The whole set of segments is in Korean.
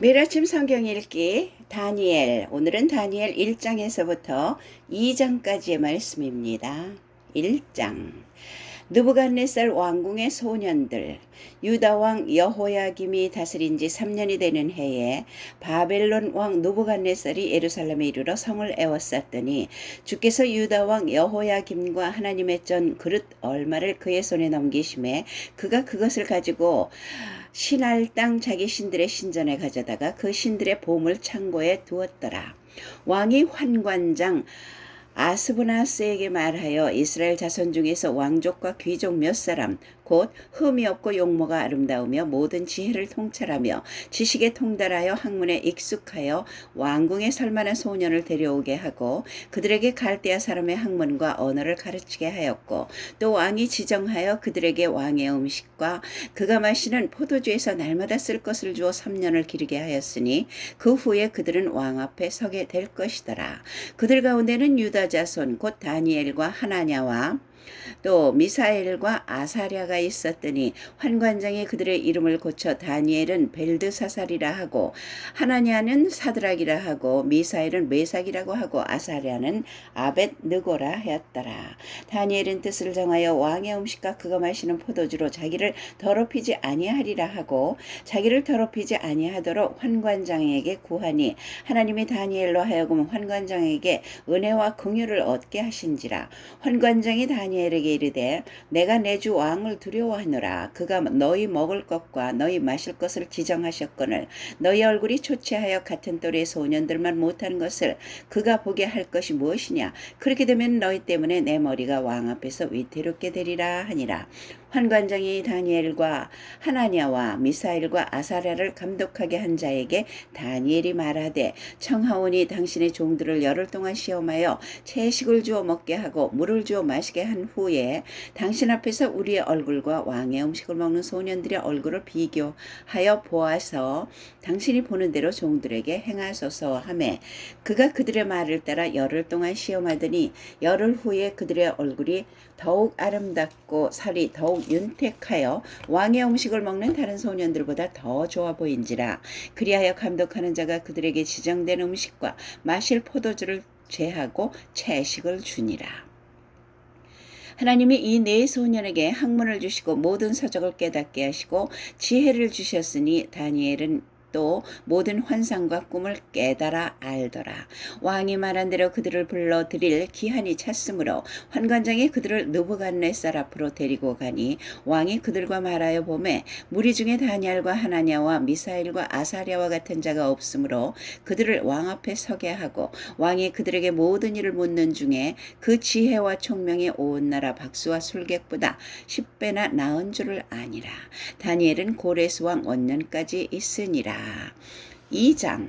매일 아침 성경 읽기 다니엘 오늘은 다니엘 1장에서부터 2장까지의 말씀입니다. 1장 느부갓네살 왕궁의 소년들 유다 왕 여호야김이 다스린 지 3년이 되는 해에 바벨론 왕 느부갓네살이 예루살렘에 이르러 성을 에워쌌더니 주께서 유다 왕 여호야김과 하나님의 전 그릇 얼마를 그의 손에 넘기심에 그가 그것을 가지고 신할 땅 자기 신들의 신전에 가져다가 그 신들의 보물 창고에 두었더라. 왕이 환관장 아스브나스에게 말하여 이스라엘 자손 중에서 왕족과 귀족 몇 사람 곧 흠이 없고 용모가 아름다우며 모든 지혜를 통찰하며 지식에 통달하여 학문에 익숙하여 왕궁에 설만한 소년을 데려오게 하고 그들에게 갈대아 사람의 학문과 언어를 가르치게 하였고 또 왕이 지정하여 그들에게 왕의 음식과 그가 마시는 포도주에서 날마다 쓸 것을 주어 3년을 기르게 하였으니 그 후에 그들은 왕 앞에 서게 될 것이더라. 그들 가운데는 유다 자손 곧 다니엘과 하나냐와 또 미사엘과 아사랴가 있었더니 환관장이 그들의 이름을 고쳐 다니엘은 벨드사살이라 하고 하나냐는 사드락이라 하고 미사엘은 메삭이라고 하고 아사랴는 아벳 느고라 하였더라. 다니엘은 뜻을 정하여 왕의 음식과 그가 마시는 포도주로 자기를 더럽히지 아니하리라 하고 자기를 더럽히지 아니하도록 환관장에게 구하니 하나님이 다니엘로 하여금 환관장에게 은혜와 긍휼을 얻게 하신지라 환관장이 다니 엘에게 이르되 내가 내 주 왕을 두려워하노라. 그가 너희 먹을 것과 너희 마실 것을 지정하셨거늘 너희 얼굴이 초췌하여 같은 또래 소년들만 못하는 것을 그가 보게 할 것이 무엇이냐? 그렇게 되면 너희 때문에 내 머리가 왕 앞에서 위태롭게 되리라 하니라 환관장이 다니엘과 하나냐와 미사일과 아사랴를 감독하게 한 자에게 다니엘이 말하되 청하오니 당신의 종들을 열흘 동안 시험하여 채식을 주어 먹게 하고 물을 주어 마시게 한 후에 당신 앞에서 우리의 얼굴과 왕의 음식을 먹는 소년들의 얼굴을 비교하여 보아서 당신이 보는 대로 종들에게 행하소서 하매 그가 그들의 말을 따라 열흘 동안 시험하더니 열흘 후에 그들의 얼굴이 더욱 아름답고 살이 더욱 윤택하여 왕의 음식을 먹는 다른 소년들보다 더 좋아 보인지라 그리하여 감독하는 자가 그들에게 지정된 음식과 마실 포도주를 제하고 채식을 주니라. 하나님이 이 네 소년에게 학문을 주시고 모든 서적을 깨닫게 하시고 지혜를 주셨으니 다니엘은 또 모든 환상과 꿈을 깨달아 알더라. 왕이 말한 대로 그들을 불러 드릴 기한이 찼으므로 환관장이 그들을 느부갓네살 앞으로 데리고 가니 왕이 그들과 말하여 보매 무리 중에 다니엘과 하나냐와 미사일과 아사랴와 같은 자가 없으므로 그들을 왕 앞에 서게 하고 왕이 그들에게 모든 일을 묻는 중에 그 지혜와 총명이 온 나라 박수와 술객보다 10배나 나은 줄을 아니라 다니엘은 고레스 왕 원년까지 있으니라 2장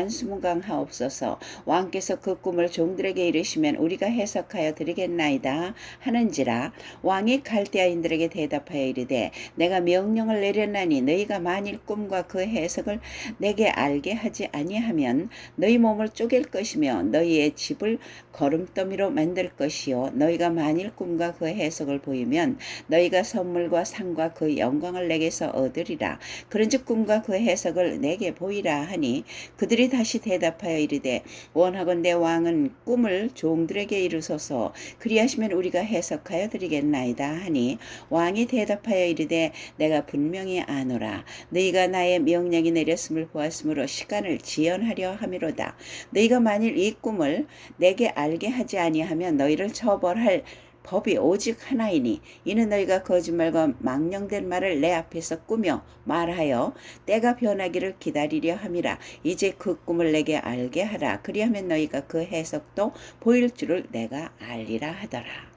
만수무강하옵소서. 왕께서 그 꿈을 종들에게 이르시면 우리가 해석하여 드리겠나이다 하는지라 왕이 갈대아인들에게 대답하여 이르되 내가 명령을 내렸나니 너희가 만일 꿈과 그 해석을 내게 알게 하지 아니하면 너희 몸을 쪼갤 것이며 너희의 집을 거름더미로 만들 것이요. 너희가 만일 꿈과 그 해석을 보이면 너희가 선물과 상과 그 영광을 내게서 얻으리라. 그런즉 꿈과 그 해석을 내게 보이라 하니 그들이 다시 대답하여 이르되 원하건대 왕은 꿈을 종들에게 이루소서. 그리하시면 우리가 해석하여 드리겠나이다 하니 왕이 대답하여 이르되 내가 분명히 아노라. 너희가 나의 명령이 내렸음을 보았으므로 시간을 지연하려 함이로다. 너희가 만일 이 꿈을 내게 알게 하지 아니하면 너희를 처벌할 법이 오직 하나이니 이는 너희가 거짓말과 망령된 말을 내 앞에서 꾸며 말하여 때가 변하기를 기다리려 함이라. 이제 그 꿈을 내게 알게 하라. 그리하면 너희가 그 해석도 보일 줄을 내가 알리라 하더라.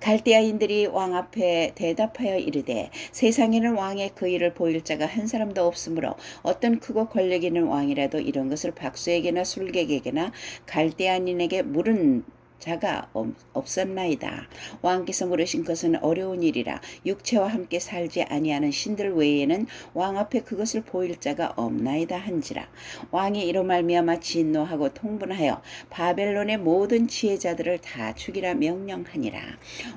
갈대아인들이 왕 앞에 대답하여 이르되 세상에는 왕의 그 일을 보일 자가 한 사람도 없으므로 어떤 크고 권력 있는 왕이라도 이런 것을 박수에게나 술객에게나 갈대아인에게 물은 자가 없었나이다. 왕께서 물으신 것은 어려운 일이라 육체와 함께 살지 아니하는 신들 외에는 왕 앞에 그것을 보일 자가 없나이다 한지라. 왕이 이로 말미암아 진노하고 통분하여 바벨론의 모든 지혜자들을 다 죽이라 명령하니라.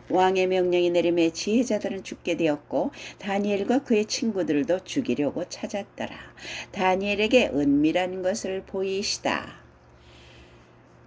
왕의 명령이 내림에 지혜자들은 죽게 되었고 다니엘과 그의 친구들도 죽이려고 찾았더라. 다니엘에게 은밀한 것을 보이시다.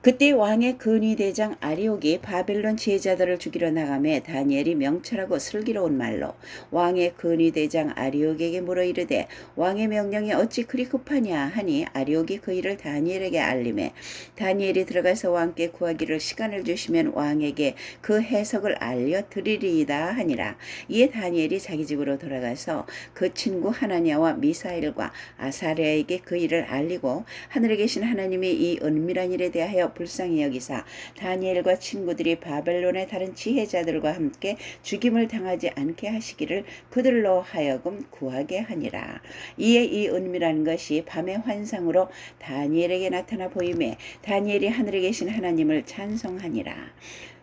그때 왕의 근위대장 아리옥이 바벨론 지혜자들을 죽이러 나가매 다니엘이 명철하고 슬기로운 말로 왕의 근위대장 아리옥에게 물어 이르되 왕의 명령이 어찌 그리 급하냐 하니 아리옥이 그 일을 다니엘에게 알림해 다니엘이 들어가서 왕께 구하기를 시간을 주시면 왕에게 그 해석을 알려드리리이다 하니라. 이에 다니엘이 자기 집으로 돌아가서 그 친구 하나냐와 미사일과 아사랴에게 그 일을 알리고 하늘에 계신 하나님이 이 은밀한 일에 대하여 불쌍히 여기사 다니엘과 친구들이 바벨론의 다른 지혜자들과 함께 죽임을 당하지 않게 하시기를 그들로 하여금 구하게 하니라. 이에 이 은밀한 것이 밤의 환상으로 다니엘에게 나타나 보임에 다니엘이 하늘에 계신 하나님을 찬송하니라.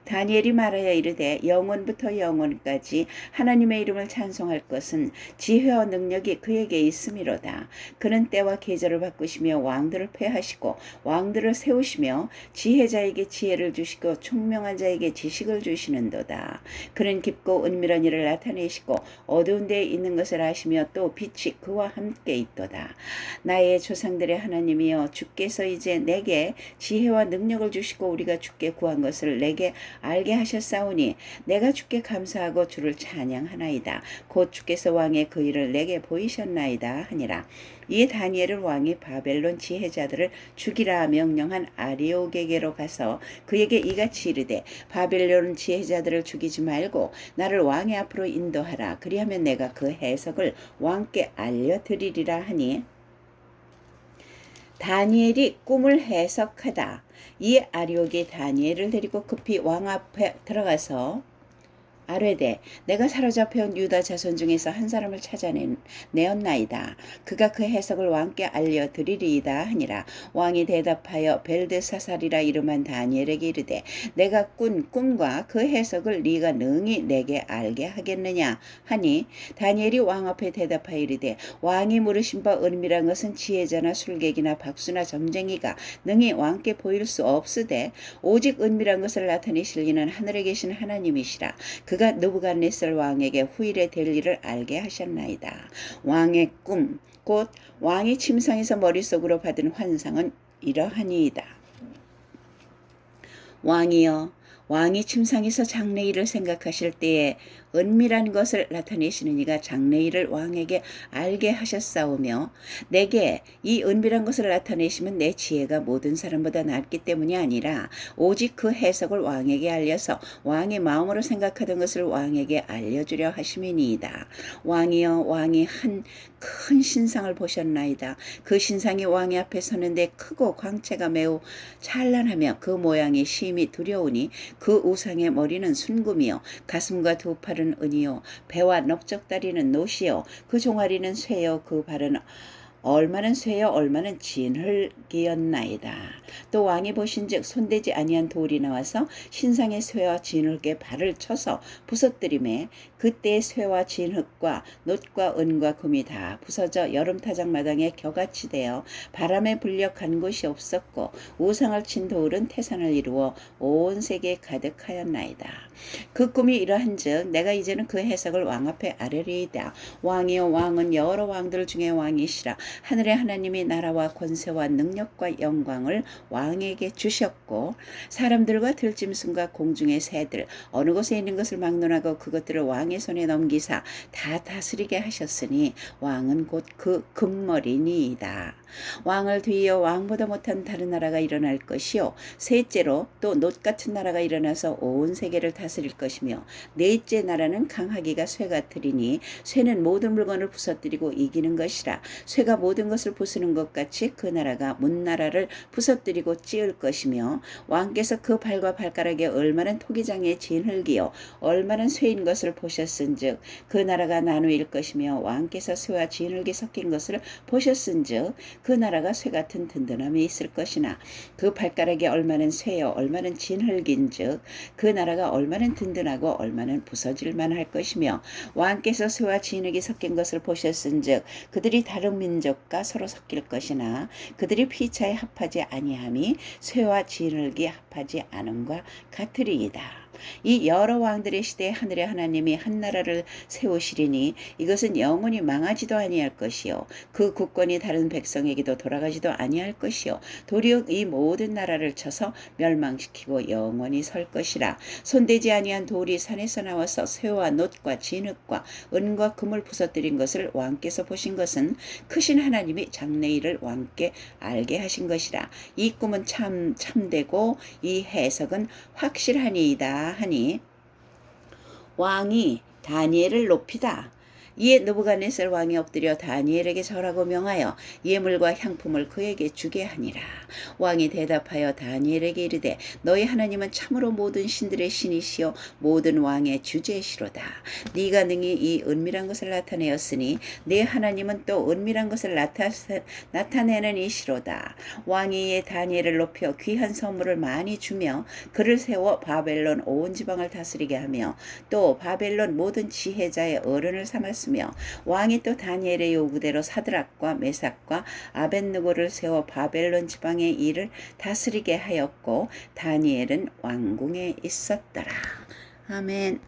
다니엘이 말하여 이르되 영원부터 영원까지 하나님의 이름을 찬송할 것은 지혜와 능력이 그에게 있음이로다. 그는 때와 계절을 바꾸시며 왕들을 패하시고 왕들을 세우시며 지혜자에게 지혜를 주시고 총명한 자에게 지식을 주시는도다. 그는 깊고 은밀한 일을 나타내시고 어두운 데에 있는 것을 아시며 또 빛이 그와 함께 있도다. 나의 조상들의 하나님이여 주께서 이제 내게 지혜와 능력을 주시고 우리가 주께 구한 것을 내게 알게 하셨사오니 내가 주께 감사하고 주를 찬양하나이다. 곧 주께서 왕의 그 일을 내게 보이셨나이다 하니라. 이에 다니엘은 왕이 바벨론 지혜자들을 죽이라 명령한 아리오게게로 가서 그에게 이같이 이르되 바벨론 지혜자들을 죽이지 말고 나를 왕의 앞으로 인도하라. 그리하면 내가 그 해석을 왕께 알려드리리라 하니 다니엘이 꿈을 해석하다. 이 아리옥이 다니엘을 데리고 급히 왕 앞에 들어가서 아뢰되 내가 사로잡혀온 유다 자손 중에서 한 사람을 찾아내었나이다. 그가 그 해석을 왕께 알려드리리이다 하니라. 왕이 대답하여 벨드사살이라 이름한 다니엘에게 이르되 내가 꾼 꿈과 그 해석을 네가 능히 내게 알게 하겠느냐 하니 다니엘이 왕 앞에 대답하여 이르되 왕이 물으신 바 은밀한 것은 지혜자나 술객이나 박수나 점쟁이가 능히 왕께 보일 수 없으되 오직 은밀한 것을 나타내실 이는 하늘에 계신 하나님이시라. 그 그가 느부갓네살 왕에게 후일에 될 일을 알게 하셨나이다. 왕의 꿈, 곧 왕이 침상에서 머릿속으로 받은 환상은 이러하니이다. 왕이여 왕이 침상에서 장래일을 생각하실 때에 은밀한 것을 나타내시는 이가 장래일을 왕에게 알게 하셨사오며 내게 이 은밀한 것을 나타내시면 내 지혜가 모든 사람보다 낮기 때문이 아니라 오직 그 해석을 왕에게 알려서 왕의 마음으로 생각하던 것을 왕에게 알려주려 하심이니이다. 왕이여 왕이 한 큰 신상을 보셨나이다. 그 신상이 왕의 앞에 서는데 크고 광채가 매우 찬란하며 그 모양이 심히 두려우니 그 우상의 머리는 순금이요 가슴과 두 팔은 은이요. 배와 넓적다리는 노시요. 그 종아리는 쇠요. 그 발은 얼마는 쇠여 얼마는 진흙이었나이다. 또 왕이 보신즉 손대지 아니한 돌이 나와서 신상의 쇠와 진흙에 발을 쳐서 부서뜨림에 그때 쇠와 진흙과 놋과 은과 금이 다 부서져 여름 타작 마당에 겨같이 되어 바람에 불려 간 곳이 없었고 우상을 친 돌은 태산을 이루어 온 세계에 가득하였나이다. 그 꿈이 이러한즉 내가 이제는 그 해석을 왕 앞에 아뢰리이다. 왕이여 왕은 여러 왕들 중에 왕이시라. 하늘의 하나님이 나라와 권세와 능력과 영광을 왕에게 주셨고 사람들과 들짐승과 공중의 새들 어느 곳에 있는 것을 막론하고 그것들을 왕의 왕의 손에 넘기사 다 다스리게 하셨으니 왕은 곧 그 금머리니이다. 왕을 뒤이어 왕보다 못한 다른 나라가 일어날 것이요 셋째로 또 놋 같은 나라가 일어나서 온 세계를 다스릴 것이며 넷째 나라는 강하기가 쇠 같으리니 쇠는 모든 물건을 부서뜨리고 이기는 것이라 쇠가 모든 것을 부수는 것 같이 그 나라가 문나라를 부서뜨리고 찌을 것이며 왕께서 그 발과 발가락에 얼마나 토기장에 진흙이요 얼마나 쇠인 것을 보 셨은즉 그 나라가 나누일 것이며 왕께서 쇠와 진흙이 섞인 것을 보셨은즉 그 나라가 쇠 같은 든든함이 있을 것이나 그 발가락에 얼마는 쇠요 얼마는 진흙인즉 그 나라가 얼마는 든든하고 얼마는 부서질 만할 것이며 왕께서 쇠와 진흙이 섞인 것을 보셨은즉 그들이 다른 민족과 서로 섞일 것이나 그들이 피차에 합하지 아니함이 쇠와 진흙이 합하지 않음과 같으리이다. 이 여러 왕들의 시대에 하늘의 하나님이 한 나라를 세우시리니 이것은 영원히 망하지도 아니할 것이요. 그 국권이 다른 백성에게도 돌아가지도 아니할 것이요. 도리어 이 모든 나라를 쳐서 멸망시키고 영원히 설 것이라. 손대지 아니한 돌이 산에서 나와서 쇠와 놋과 진흙과 은과 금을 부서뜨린 것을 왕께서 보신 것은 크신 하나님이 장래일을 왕께 알게 하신 것이라. 이 꿈은 참 참되고 이 해석은 확실하니이다 하니 왕이 다니엘을 높이다. 이에 느부갓네살 왕이 엎드려 다니엘에게 절하고 명하여 예물과 향품을 그에게 주게 하니라. 왕이 대답하여 다니엘에게 이르되 너희 하나님은 참으로 모든 신들의 신이시요 모든 왕의 주제시로다. 네가 능히 이 은밀한 것을 나타내었으니 네 하나님은 또 은밀한 것을 나타, 나타내는 이시로다. 왕이 이에 다니엘을 높여 귀한 선물을 많이 주며 그를 세워 바벨론 온 지방을 다스리게 하며 또 바벨론 모든 지혜자의 어른을 삼았 으며 왕이 또 다니엘의 요구대로 사드락과 메삭과 아벤느고를 세워 바벨론 지방의 일을 다스리게 하였고 다니엘은 왕궁에 있었더라. 아멘.